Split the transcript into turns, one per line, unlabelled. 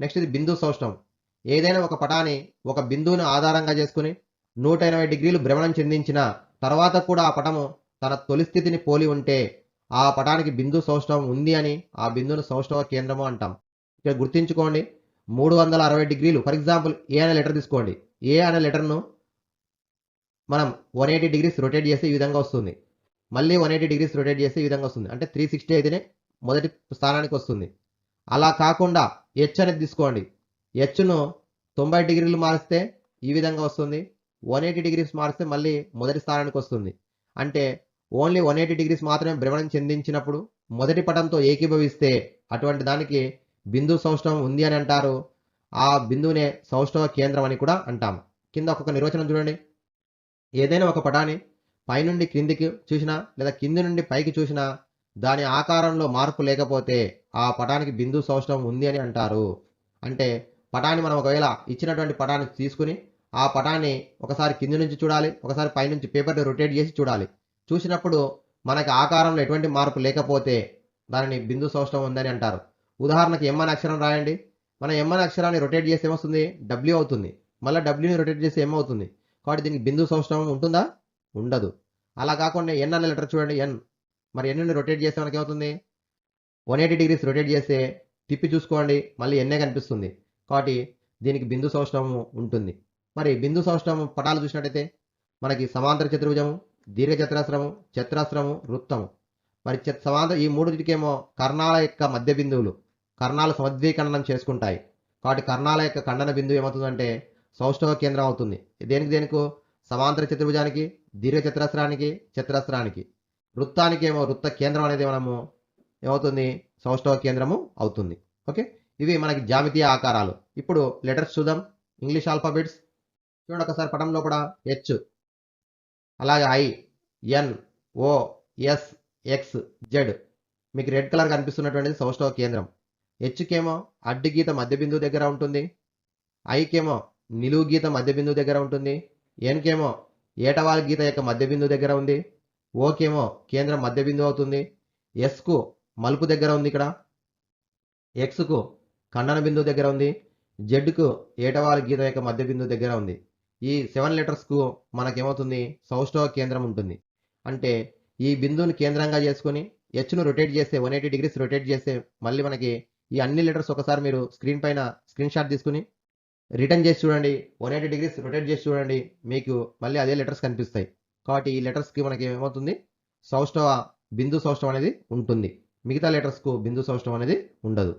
Next ఇది బిందు సౌష్టం ఏదైనా ఒక పటాన్ని ఒక బిందువును ఆధారంగా చేసుకుని నూట ఎనభై డిగ్రీలు భ్రమణం చెందించిన తర్వాత కూడా ఆ పటము తన తొలి స్థితిని పోలి ఉంటే ఆ పటానికి బిందు సౌష్టవం ఉంది అని ఆ బిందువును సౌష్టవ కేంద్రము అంటాం. ఇక్కడ గుర్తుంచుకోండి మూడు వందల అరవై డిగ్రీలు ఫర్ ఎగ్జాంపుల్ ఏ అనే లెటర్ తీసుకోండి. ఏ అనే లెటర్ను మనం వన్ ఎయిటీ డిగ్రీస్ రొటేట్ చేస్తే ఈ విధంగా వస్తుంది. మళ్ళీ వన్ ఎయిటీ డిగ్రీస్ రొటేట్ చేస్తే ఈ విధంగా వస్తుంది. అంటే త్రీ సిక్స్టీ అయితేనే మొదటి స్థానానికి వస్తుంది. అలా కాకుండా హెచ్ అనేది తీసుకోండి. హెచ్ను తొంభై డిగ్రీలు మారిస్తే ఈ విధంగా వస్తుంది. వన్ ఎయిటీ డిగ్రీస్ మారిస్తే మళ్ళీ మొదటి స్థానానికి వస్తుంది. అంటే ఓన్లీ వన్ ఎయిటీ డిగ్రీస్ మాత్రమే భ్రమణం చెందించినప్పుడు మొదటి పటంతో ఏకీభవిస్తే అటువంటి దానికి బిందు సౌష్ఠవం ఉంది అని అంటారు. ఆ బిందువునే సౌష్ఠవ కేంద్రం అని కూడా అంటాం. కింద ఒక్కొక్క నిర్వచనం చూడండి. ఏదైనా ఒక పటాన్ని పైనుండి క్రిందికి చూసినా లేదా కింది నుండి పైకి చూసినా దాని ఆకారంలో మార్పు లేకపోతే ఆ పటానికి బిందు సౌష్ఠవం ఉంది అని అంటారు. అంటే పటాన్ని మనం ఒకవేళ ఇచ్చినటువంటి పటాన్ని తీసుకుని ఆ పటాన్ని ఒకసారి కింది నుంచి చూడాలి ఒకసారి పైనుంచి పేపర్ని రొటేట్ చేసి చూడాలి. చూసినప్పుడు మనకి ఆకారంలో ఎటువంటి మార్పు లేకపోతే దానిని బిందు సౌష్ఠవం ఉందని అంటారు. ఉదాహరణకి ఎం అక్షరం రాయండి. మనం ఎం అక్షరాన్ని రొటేట్ చేస్తే ఏమొస్తుంది? డబ్ల్యూ అవుతుంది. మళ్ళీ డబ్ల్యూని రొటేట్ చేస్తే ఏమవుతుంది అవుతుంది. కాబట్టి దీనికి బిందు సౌష్ఠవం ఉంటుందా? ఉండదు. అలా కాకుండా ఎన్ అనే లెటర్ చూడండి. ఎన్ మరి ఎన్ని రొటేట్ చేస్తే మనకి ఏమవుతుంది? వన్ ఎయిటీ డిగ్రీస్ రొటేట్ చేస్తే తిప్పి చూసుకోండి మళ్ళీ ఎన్నే కనిపిస్తుంది? కాబట్టి దీనికి బిందు సౌష్ఠవము ఉంటుంది. మరి బిందు సౌష్ఠవం పటాలు చూసినట్టయితే మనకి సమాంతర చతుర్భుజము దీర్ఘ చతురాశ్రము చతురస్రము వృత్తము. మరి చ- సమాంతర ఈ మూడింటికేమో కర్ణాల యొక్క మధ్య బిందువులు కర్ణాలు సమద్వీకరణం చేసుకుంటాయి. కాబట్టి కర్ణాల యొక్క ఖండన బిందువు ఏమవుతుందంటే సౌష్ఠవ కేంద్రం అవుతుంది. దేనికి దేనికి? సమాంతర చతుర్భుజానికి దీర్ఘ చతురస్రానికి చతురస్రానికి. వృత్తానికి ఏమో వృత్త కేంద్రం అనేది మనము ఏమవుతుంది? సౌష్ఠవ కేంద్రము అవుతుంది. ఓకే? ఇవి మనకి జామితీయ ఆకారాలు. ఇప్పుడు లెటర్స్ చూద్దాం. English alphabets. చూడండి ఒకసారి పటంలో కూడా హెచ్ అలాగే I N O S X Z మీకు రెడ్ కలర్ కనిపిస్తున్నటువంటిది సౌష్ఠవ కేంద్రం. హెచ్కేమో అడ్డు గీత మధ్య బిందువు దగ్గర ఉంటుంది. ఐకేమో నిలువు గీత మధ్య బిందువు దగ్గర ఉంటుంది. ఎన్కేమో ఏటవాల్ గీత యొక్క మధ్య బిందువు దగ్గర ఉంది. ఓకేమో. కేంద్రం మధ్య బిందువు అవుతుంది. ఎస్కు మలుపు దగ్గర ఉంది ఇక్కడ. ఎక్స్కు ఖండన బిందువు దగ్గర ఉంది. జెడ్కు ఏటవాల గీత యొక్క మధ్య బిందువు దగ్గర ఉంది. ఈ సెవెన్ లెటర్స్కు మనకేమవుతుంది? సౌష్ఠవ కేంద్రం ఉంటుంది. అంటే ఈ బిందువుని కేంద్రంగా చేసుకొని హెచ్ను రొటేట్ చేస్తే వన్ ఎయిటీ డిగ్రీస్ రొటేట్ చేస్తే మళ్ళీ మనకి ఈ అన్ని లెటర్స్ ఒకసారి మీరు స్క్రీన్ పైన స్క్రీన్ షాట్ తీసుకుని రిటర్న్ చేసి చూడండి. వన్ ఎయిటీ డిగ్రీస్ రొటేట్ చేసి చూడండి. మీకు మళ్ళీ అదే లెటర్స్ కనిపిస్తాయి. కాబట్టి ఈ లెటర్స్కి మనకి ఏమవుతుంది? సౌష్ఠవ బిందు సౌష్ఠవం అనేది ఉంటుంది. మిగతా లెటర్స్కు బిందు సౌష్ఠవం అనేది ఉండదు.